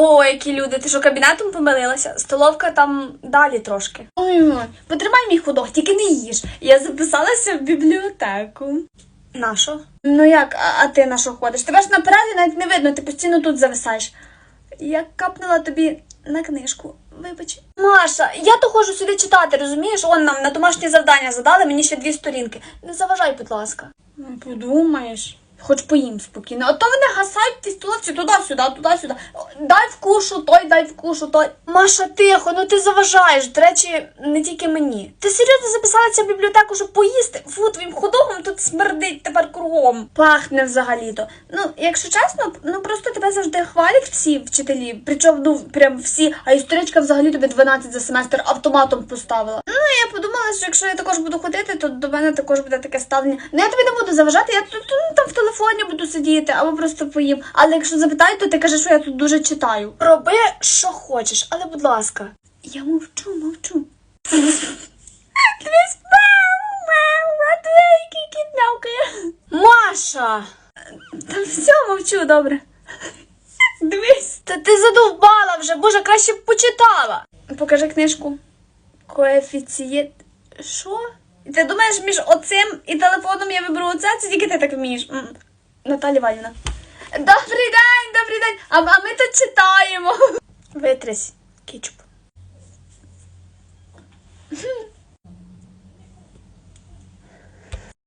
О, які люди, ти що кабінетом помилилася? Столовка там далі трошки. Ой, потримай мій ходок, тільки не їж. Я записалася в бібліотеку. На що? Ну як, а, а ти на що ходиш? Тебе ж наперед навіть не видно, ти постійно тут зависаєш. Я капнула тобі на книжку. Вибач. Маша, я то ходжу сюди читати, розумієш? Он нам на домашнє завдання задали, мені ще дві сторінки. Не заважай, будь ласка. Ну, Подумаєш. Хоч поїм спокійно. А то вони гасають столовці туди-сюди, туди-сюди. Дай вкушу той, дай вкушу той. Маша, тихо, ну ти заважаєш. До речі, не тільки мені. Ти серйозно записалася в бібліотеку, щоб поїсти? Фу, твоїм ходогом тут смердить тепер кругом. Пахне взагалі-то. Ну, якщо чесно, ну просто хвалять всі вчителі. Причому ну прям всі, а історичка взагалі тобі 12 за семестр автоматом поставила. Ну, я подумала, що якщо я також буду ходити, то до мене також буде таке ставлення. Ну я тобі не буду заважати, я тут ну, там в телефоні буду сидіти або просто поїм. Але якщо запитають, то ти кажеш, що я тут дуже читаю. Роби, що хочеш, але будь ласка. Я мовчу, мовчу. Маша! Та все, мовчу, добре. Та ти задовбала вже, боже, краще б почитала. Покажи книжку. Коефіцієнт. Що? Ти думаєш, між оцим і телефоном я виберу оце? Це тільки ти так вмієш. Наталі Валіна. Добрий день, добрий день! А, а ми тут читаємо. Витрись, кетчуп.